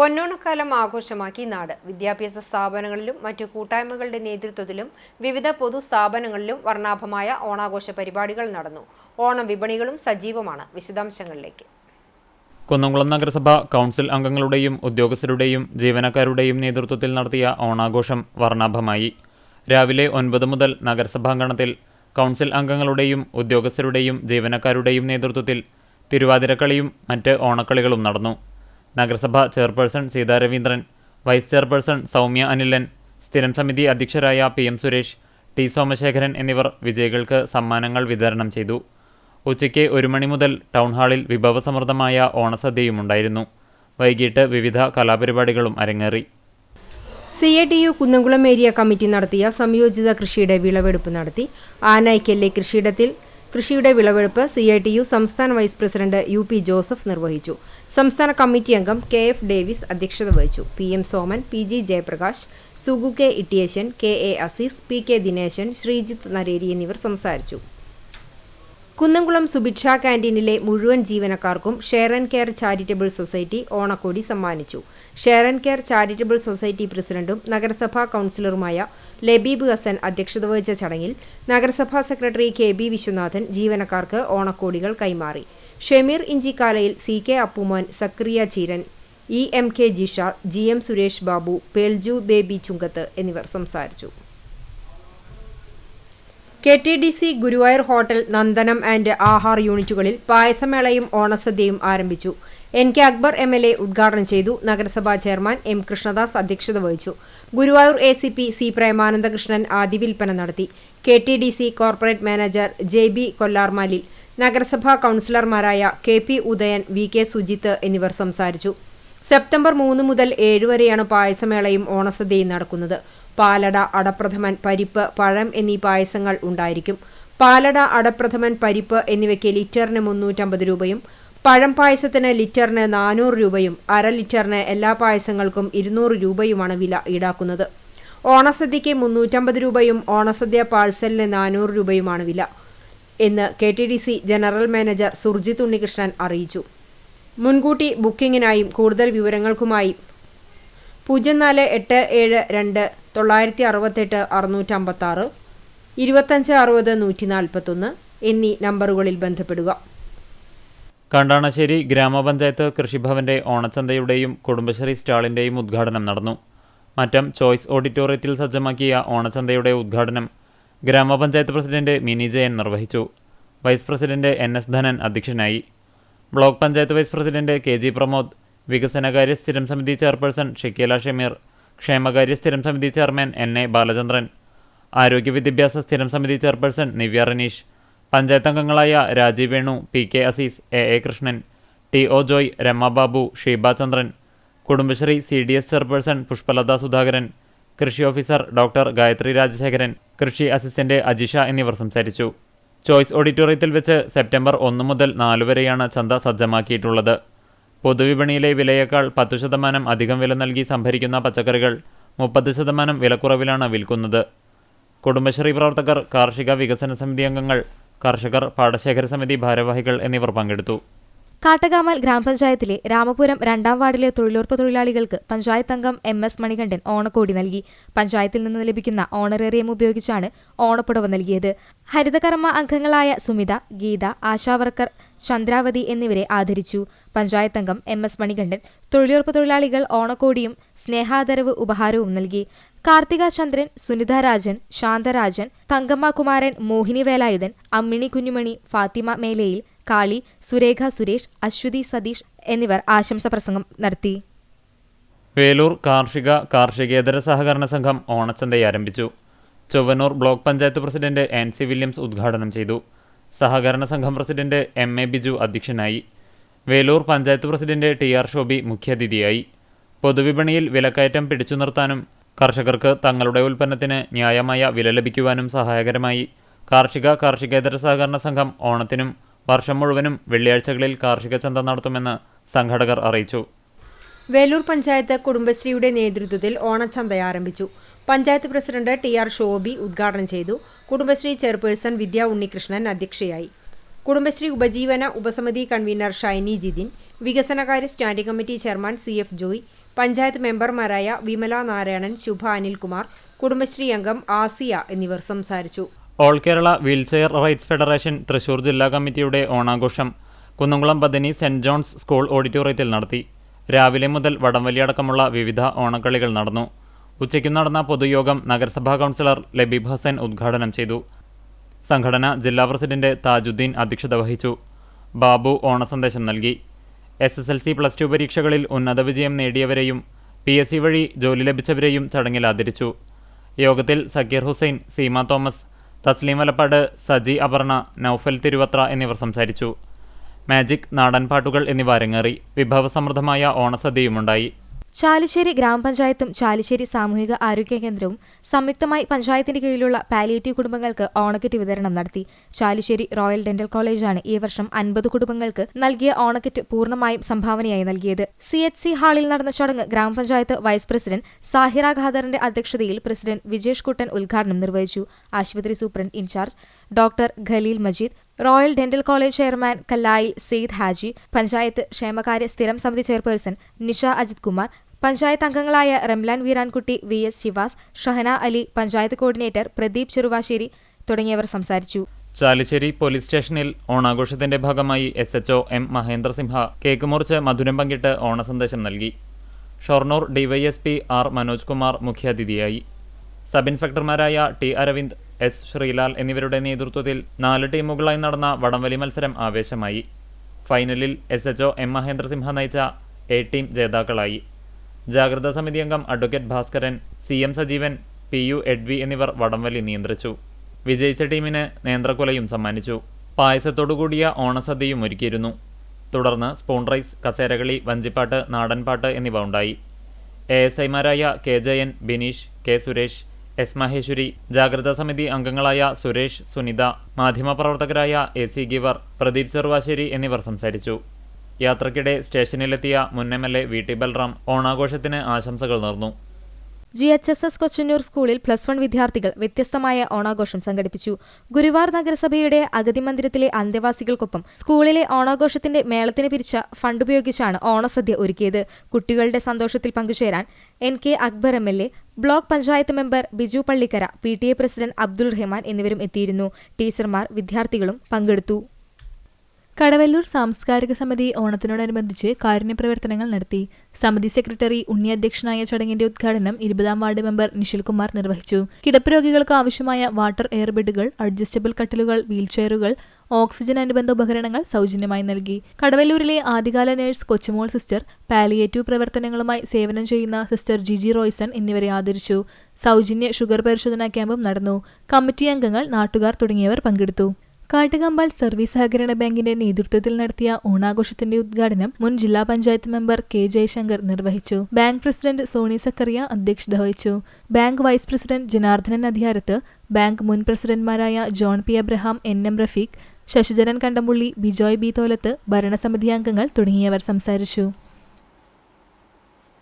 പൊന്നോണക്കാലം ആഘോഷമാക്കി നാട്. വിദ്യാഭ്യാസ സ്ഥാപനങ്ങളിലും മറ്റു കൂട്ടായ്മകളുടെ നേതൃത്വത്തിലും വിവിധ പൊതു സ്ഥാപനങ്ങളിലും വർണാഭമായ ഓണാഘോഷ പരിപാടികൾ നടന്നു. ഓണം വിപണികളും സജീവമാണ്. വിശദാംശങ്ങളിലേക്ക്. കുന്നംകുളം നഗരസഭ കൗൺസിൽ അംഗങ്ങളുടെയും ഉദ്യോഗസ്ഥരുടെയും ജീവനക്കാരുടെയും നേതൃത്വത്തിൽ നടത്തിയ ഓണാഘോഷം വർണാഭമായി. രാവിലെ ഒൻപത് മുതൽ നഗരസഭാങ്കണത്തിൽ കൗൺസിൽ അംഗങ്ങളുടെയും ഉദ്യോഗസ്ഥരുടെയും ജീവനക്കാരുടെയും നേതൃത്വത്തിൽ തിരുവാതിരക്കളിയും മറ്റ് ഓണക്കളികളും നടന്നു. നഗരസഭ chairperson Seetha Raveendran vice chairperson Soumya Anilan സ്ഥിരം സമിതി അധ്യക്ഷരായ P M Suresh T Somasekharan എന്നിവർ വിജയികൾക്ക് സമ്മാനങ്ങൾ വിതരണം ചെയ്തു. ഉച്ചയ്ക്ക് ഒരു മണി മുതൽ ടൗൺ ഹാളിൽ വിഭവസമൃദ്ധമായ ഓണസദ്യയുമുണ്ടായിരുന്നു. വൈകിട്ട് വിവിധ കലാപരിപാടികളും അരങ്ങേറി. C A T U Kunnamkulam area committee നടത്തിയ സംയോജിത കൃഷിയുടെ വിളവെടുപ്പ് നടത്തി. ആനായ്ക്കല്ലെ കൃഷിയിടത്തിൽ കൃഷിയുടെ വിളവെടുപ്പ് സി ഐ ടി യു സംസ്ഥാന vice president U P Joseph നിർവഹിച്ചു. സംസ്ഥാന കമ്മിറ്റി അംഗം കെ എഫ് ഡേവിസ് അധ്യക്ഷത വഹിച്ചു. P M Soman P G Jayaprakash Sugu K Ittiyeshan K A Azeez P K Dineshan Sreejith Nareri എന്നിവർ സംസാരിച്ചു. കുന്നംകുളം സുഭിക്ഷ കാന്റീനിലെ മുഴുവൻ ജീവനക്കാർക്കും share and care charitable society ഓണക്കോടി സമ്മാനിച്ചു. Share and care charitable society പ്രസിഡന്റും നഗരസഭാ കൗൺസിലറുമായ ലബീബ് ഹസൻ അധ്യക്ഷത വഹിച്ച ചടങ്ങിൽ നഗരസഭാ സെക്രട്ടറി കെ ബി വിശ്വനാഥൻ ജീവനക്കാർക്ക് ഓണക്കോടികൾ കൈമാറി. Shemeer ഇഞ്ചിക്കാലയിൽ C K Appumon Zakariya Cheeran E M K Jisha G M Suresh Babu Pelju Baby Chunkath എന്നിവർ സംസാരിച്ചു. K T D C Guruvayur hotel Nandanam and Aahar യൂണിറ്റുകളിൽ പായസമേളയും ഓണസദ്യയും ആരംഭിച്ചു. N K Akbar M L A ഉദ്ഘാടനം ചെയ്തു. നഗരസഭാ chairman M Krishnadas അധ്യക്ഷത വഹിച്ചു. Guruvayur A C P C Premanandakrishnan ആദ്യ വിൽപ്പന നടത്തി. K T D C corporate manager J B കൊല്ലാർമാലിൽ. നഗരസഭാ കൗൺസിലർമാരായ K P Udayan V K Sujith എന്നിവർ സംസാരിച്ചു. സെപ്റ്റംബർ മൂന്ന് മുതൽ ഏഴ് വരെയാണ് പായസമേളയും ഓണസദ്യയും നടക്കുന്നത്. പാലട അടപ്രഥമൻ പരിപ്പ് പഴം എന്നീ പായസങ്ങൾ ഉണ്ടായിരിക്കും. പാലട അടപ്രഥമൻ പരിപ്പ് എന്നിവയ്ക്ക് ലിറ്ററിന് മുന്നൂറ്റമ്പത് രൂപയും പഴം പായസത്തിന് ലിറ്ററിന് നാനൂറ് രൂപയും അര ലിറ്ററിന് എല്ലാ പായസങ്ങൾക്കും ഇരുന്നൂറ് രൂപയുമാണ് വില ഈടാക്കുന്നത്. ഓണസദ്യയ്ക്ക് മുന്നൂറ്റമ്പത് രൂപയും ഓണസദ്യ പാഴ്സലിന് നാനൂറ് രൂപയുമാണ് വില എന്ന് K T D C general manager Surjith Unnikrishnan അറിയിച്ചു. മുൻകൂട്ടി ബുക്കിംഗിനായും കൂടുതൽ വിവരങ്ങൾക്കുമായി പൂജ്യം നാല് എട്ട് ഏഴ് രണ്ട് തൊള്ളായിരത്തി അറുപത്തെട്ട് അറുന്നൂറ്റമ്പത്താറ് ഇരുപത്തഞ്ച് അറുപത് നൂറ്റി നാൽപ്പത്തൊന്ന് എന്നീ നമ്പറുകളിൽ ബന്ധപ്പെടുക. കണ്ടാണശ്ശേരി ഗ്രാമപഞ്ചായത്ത് കൃഷിഭവന്റെ ഓണച്ചന്തയുടെയും കുടുംബശ്രീ സ്റ്റാളിന്റെയും ഉദ്ഘാടനം നടന്നു. മറ്റം ചോയ്സ് ഓഡിറ്റോറിയത്തിൽ സജ്ജമാക്കിയ ഓണച്ചന്തയുടെ ഉദ്ഘാടനം ഗ്രാമപഞ്ചായത്ത് പ്രസിഡന്റ് മിനി ജയൻ നിർവഹിച്ചു. Vice president N S Dhanan അധ്യക്ഷനായി. Block panchayat vice president K G Pramod വികസനകാര്യ സ്ഥിരം സമിതി ചെയർപേഴ്സൺ ഷക്കീല ഷമീർ ക്ഷേമകാര്യ സ്ഥിരം സമിതി ചെയർമാൻ എൻ എ ബാലചന്ദ്രൻ ആരോഗ്യ വിദ്യാഭ്യാസ സ്ഥിരം സമിതി ചെയർപേഴ്സൺ നിവ്യ റനീഷ് പഞ്ചായത്ത് അംഗങ്ങളായ Rajeev Venu P K Azeez A A Krishnan T O Joy Ramababu Sheebachandran Chandran Kudumbashree C D S chairperson Pushpalatha Sudhakaran കൃഷി ഓഫീസർ ഡോക്ടർ ഗായത്രി രാജശേഖരൻ കൃഷി അസിസ്റ്റന്റ് അജിഷ എന്നിവർ സംസാരിച്ചു. ചോയ്സ് ഓഡിറ്റോറിയത്തിൽ വെച്ച് സെപ്റ്റംബർ ഒന്ന് മുതൽ നാല് വരെയാണ് ചന്ത സജ്ജമാക്കിയിട്ടുള്ളത്. പൊതുവിപണിയിലെ വിലയേക്കാൾ പത്തു ശതമാനം അധികം വില നൽകി സംഭരിക്കുന്ന പച്ചക്കറികൾ മുപ്പത് ശതമാനം വിലക്കുറവിലാണ് വിൽക്കുന്നത്. കുടുംബശ്രീ പ്രവർത്തകർ കാർഷിക വികസന സമിതി അംഗങ്ങൾ കർഷകർ പാടശേഖര സമിതി ഭാരവാഹികൾ എന്നിവർ പങ്കെടുത്തു. കാട്ടകാമൽ ഗ്രാമപഞ്ചായത്തിലെ രാമപുരം രണ്ടാം വാർഡിലെ തൊഴിലുറപ്പ് തൊഴിലാളികൾക്ക് പഞ്ചായത്ത് അംഗം എം എസ് മണികണ്ഠൻ ഓണക്കോടി നൽകി. പഞ്ചായത്തിൽ നിന്ന് ലഭിക്കുന്ന ഓണറേറിയം ഉപയോഗിച്ചാണ് ഓണപ്പുടവ നൽകിയത്. ഹരിതകർമ്മ അംഗങ്ങളായ സുമിത ഗീത ആശാവർക്കർ ചന്ദ്രാവതി എന്നിവരെ ആദരിച്ചു. പഞ്ചായത്ത് അംഗം എം എസ് മണികണ്ഠൻ തൊഴിലുറപ്പ് തൊഴിലാളികൾ ഓണക്കോടിയും സ്നേഹാദരവ് ഉപഹാരവും നൽകി. കാർത്തിക ചന്ദ്രൻ സുനിത രാജൻ ശാന്തരാജൻ തങ്കമ്മ കുമാരൻ മോഹിനി വേലായുധൻ അമ്മിണി കുഞ്ഞുമണി ഫാത്തിമ മേലയിൽ കാളി സുരേഖ സുരേഷ് അശ്വതി സതീഷ് എന്നിവർ ആശംസ പ്രസംഗം നടത്തി. വേലൂർ കാർഷിക കാർഷികേതര സഹകരണ സംഘം ഓണച്ചന്തയെ ആരംഭിച്ചു. Chowwanur block panchayat president N C Williams ഉദ്ഘാടനം ചെയ്തു. സഹകരണ സംഘം പ്രസിഡന്റ് എം എ ബിജു അധ്യക്ഷനായി. Velur panchayat president T R Shobi മുഖ്യാതിഥിയായി. പൊതുവിപണിയിൽ വിലക്കയറ്റം പിടിച്ചു നിർത്താനും കർഷകർക്ക് തങ്ങളുടെ ഉൽപ്പന്നത്തിന് ന്യായമായ വില ലഭിക്കുവാനും സഹായകരമായി. കാർഷിക കാർഷികേതര സഹകരണ സംഘം ഓണത്തിനും വർഷം മുഴുവനും വെള്ളിയാഴ്ചകളിൽ കാർഷിക ചന്ത നടത്തുമെന്ന് സംഘടകർ അറിയിച്ചു. വേലൂർ പഞ്ചായത്ത് കുടുംബശ്രീയുടെ നേതൃത്വത്തിൽ ഓണച്ചന്ത ആരംഭിച്ചു. Panchayat president T R Shobi ഉദ്ഘാടനം ചെയ്തു. കുടുംബശ്രീ ചെയർപേഴ്സൺ വിദ്യ ഉണ്ണികൃഷ്ണൻ അധ്യക്ഷയായി. കുടുംബശ്രീ ഉപജീവന ഉപസമിതി കൺവീനർ ഷൈനി ജിതിൻ വികസനകാര്യ standing committee chairman C F Joy panchayat മെമ്പർമാരായ വിമല നാരായണൻ ശുഭ അനിൽകുമാർ കുടുംബശ്രീ അംഗം ആസിയ എന്നിവർ സംസാരിച്ചു. All Kerala wheelchair rights federation Thrissur ജില്ലാ കമ്മിറ്റിയുടെ ഓണാഘോഷം കുന്നംകുളം പദ്ധനി സെന്റ് ജോൺസ് സ്കൂൾ ഓഡിറ്റോറിയത്തിൽ നടത്തി. രാവിലെ മുതൽ വടംവലി അടക്കമുള്ള വിവിധ ഓണക്കളികൾ നടന്നു. ഉച്ചയ്ക്ക് നടന്ന പൊതുയോഗം നഗരസഭാ കൗൺസിലർ ലബീബ് ഹസൻ ഉദ്ഘാടനം ചെയ്തു. സംഘടന ജില്ലാ പ്രസിഡന്റ് താജുദ്ദീൻ അധ്യക്ഷത വഹിച്ചു. ബാബു ഓണസന്ദേശം നൽകി. S S L C plus two പരീക്ഷകളിൽ ഉന്നത വിജയം നേടിയവരെയും പി എസ് സി വഴി ജോലി ലഭിച്ചവരെയും ചടങ്ങിൽ ആദരിച്ചു. യോഗത്തിൽ സക്കീർ ഹുസൈൻ സീമ തോമസ് തസ്ലീം വലപ്പാട് സജി അപർണ നൌഫൽ തിരുവത്ര എന്നിവർ സംസാരിച്ചു. മാജിക് നാടൻ പാട്ടുകൾ എന്നിവ അരങ്ങേറി. വിഭവസമൃദ്ധമായ ഓണസദ്യയുമുണ്ടായി. ചാലിശ്ശേരി ഗ്രാമപഞ്ചായത്തും ചാലിശ്ശേരി സാമൂഹിക ആരോഗ്യ കേന്ദ്രവും സംയുക്തമായി പഞ്ചായത്തിന്റെ കീഴിലുള്ള പാലിയേറ്റീവ് കുടുംബങ്ങൾക്ക് ഓണക്കിറ്റ് വിതരണം നടത്തി. ചാലിശ്ശേരി റോയൽ ഡെന്റൽ കോളേജാണ് ഈ വർഷം അൻപത് കുടുംബങ്ങൾക്ക് നൽകിയ ഓണക്കിറ്റ് പൂർണമായും സംഭാവനയായി നൽകിയത്. സി എച്ച് സി ഹാളിൽ നടന്ന ചടങ്ങ് ഗ്രാമപഞ്ചായത്ത് വൈസ് പ്രസിഡന്റ് സാഹിറ ഖാദറിന്റെ അധ്യക്ഷതയിൽ പ്രസിഡന്റ് വിജേഷ് കുട്ടൻ ഉദ്ഘാടനം നിർവഹിച്ചു. ആശുപത്രി superintendent incharge doctor Khaleel Majeed royal dental college chairman Kallayi Sayed Haji panchayat ക്ഷേമകാര്യ സ്ഥിരം സമിതി ചെയർപേഴ്സൺ നിഷ അജിത് കുമാർ പഞ്ചായത്ത് അംഗങ്ങളായ Ramlan Veerankutty V S Sivas Shahana Ali panchayat coordinator Pradeep Cheruvassery തുടങ്ങിയവർ സംസാരിച്ചു. ചാലിശ്ശേരി പോലീസ് സ്റ്റേഷനിൽ ഓണാഘോഷത്തിന്റെ ഭാഗമായി S HO M Mahendrasimha cake മുറിച്ച് മധുരം പങ്കിട്ട് ഓണസന്ദേശം നൽകി. ഷൊർണൂർ ഡിവൈഎസ്പി ആർ മനോജ് കുമാർ മുഖ്യാതിഥിയായി. സബ് ഇൻസ്പെക്ടർമാരായ ടി അരവിന്ദ് എസ് ശ്രീലാൽ എന്നിവരുടെ നേതൃത്വത്തിൽ നാല് ടീമുകളായി നടന്ന വടംവലി മത്സരം ആവേശമായി. ഫൈനലിൽ എസ് എച്ച്ഒ എം മഹേന്ദ്രസിംഹ നയിച്ച എ ടീം ജേതാക്കളായി. ജാഗ്രതാ സമിതി അംഗം advocate Bhaskaran C M Sajeevan P U എഡ്വി എന്നിവർ വടംവലി നിയന്ത്രിച്ചു. വിജയിച്ച ടീമിന് നേന്ത്രക്കുലയും സമ്മാനിച്ചു. പായസത്തോടുകൂടിയ ഓണസദ്യയും ഒരുക്കിയിരുന്നു. തുടർന്ന് സ്പൂൺ റൈസ് കസേരകളി വഞ്ചിപ്പാട്ട് നാടൻപാട്ട് എന്നിവ ഉണ്ടായി. എ എസ് ഐമാരായ K Jayan Bineesh K Suresh S Maheshwari ജാഗ്രതാ സമിതി അംഗങ്ങളായ സുരേഷ് സുനിത മാധ്യമപ്രവർത്തകരായ എ സി ഗിവർ പ്രദീപ് ചെറുവാശ്ശേരി എന്നിവർ സംസാരിച്ചു. യാത്രക്കിടെ സ്റ്റേഷനിലെത്തിയ മുൻ M L A V T Balram ഓണാഘോഷത്തിന് ആശംസകൾ നേർന്നു. G H S S Kochannur സ്കൂളിൽ പ്ലസ് വൺ വിദ്യാർത്ഥികൾ വ്യത്യസ്തമായ ഓണാഘോഷം സംഘടിപ്പിച്ചു. ഗുരുവാർ നഗരസഭയുടെ അഗതി മന്ദിരത്തിലെ അന്തേവാസികൾക്കൊപ്പം സ്കൂളിലെ ഓണാഘോഷത്തിന്റെ മേളത്തിന് പിരിച്ച ഫണ്ട് ഉപയോഗിച്ചാണ് ഓണസദ്യ ഒരുക്കിയത്. കുട്ടികളുടെ സന്തോഷത്തിൽ പങ്കുചേരാൻ N K Akbar M L A block panchayat member Biju Pallikkara P T A president Abdul Rahman എന്നിവരും എത്തിയിരുന്നു. ടീച്ചർമാർ വിദ്യാർത്ഥികളും പങ്കെടുത്തു. കടവല്ലൂർ സാംസ്കാരിക സമിതി ഓണത്തിനോടനുബന്ധിച്ച് കാരുണ്യപ്രവർത്തനങ്ങൾ നടത്തി. സമിതി സെക്രട്ടറി ഉണ്ണി അധ്യക്ഷനായ ചടങ്ങിന്റെ ഉദ്ഘാടനം ഇരുപതാം വാർഡ് മെമ്പർ നിഷിൽകുമാർ നിർവഹിച്ചു. കിടപ്പ് രോഗികൾക്ക് ആവശ്യമായ വാട്ടർ എയർ എയർബെഡുകൾ അഡ്ജസ്റ്റബിൾ കട്ടിലുകൾ വീൽചെയറുകൾ ഓക്സിജൻ അനുബന്ധ ഉപകരണങ്ങൾ സൗജന്യമായി നൽകി. കടവല്ലൂരിലെ ആദ്യകാല നഴ്സ് കൊച്ചുമോൾ സിസ്റ്റർ പാലിയേറ്റീവ് പ്രവർത്തനങ്ങളുമായി സേവനം ചെയ്യുന്ന സിസ്റ്റർ ജിജി റോയ്സൺ എന്നിവരെ ആദരിച്ചു. സൗജന്യ ഷുഗർ പരിശോധനാ ക്യാമ്പും നടന്നു. കമ്മിറ്റി അംഗങ്ങൾ നാട്ടുകാർ തുടങ്ങിയവർ പങ്കെടുത്തു. കാട്ടുകമ്പാൽ സർവീസ് സഹകരണ ബാങ്കിന്റെ നേതൃത്വത്തിൽ നടത്തിയ ഓണാഘോഷത്തിന്റെ ഉദ്ഘാടനം മുൻ ജില്ലാ പഞ്ചായത്ത് മെമ്പർ കെ ജയശങ്കർ നിർവഹിച്ചു. ബാങ്ക് പ്രസിഡന്റ് സോണി സക്കറിയ അധ്യക്ഷത വഹിച്ചു. Bank vice president Janardhanan Adhikarath bank മുൻ പ്രസിഡന്റ്മാരായ John P Abraham N M Rafeeq Sasidharan Kandamulli Bijoy B Tholath ഭരണസമിതി അംഗങ്ങൾ തുടങ്ങിയവർ സംസാരിച്ചു.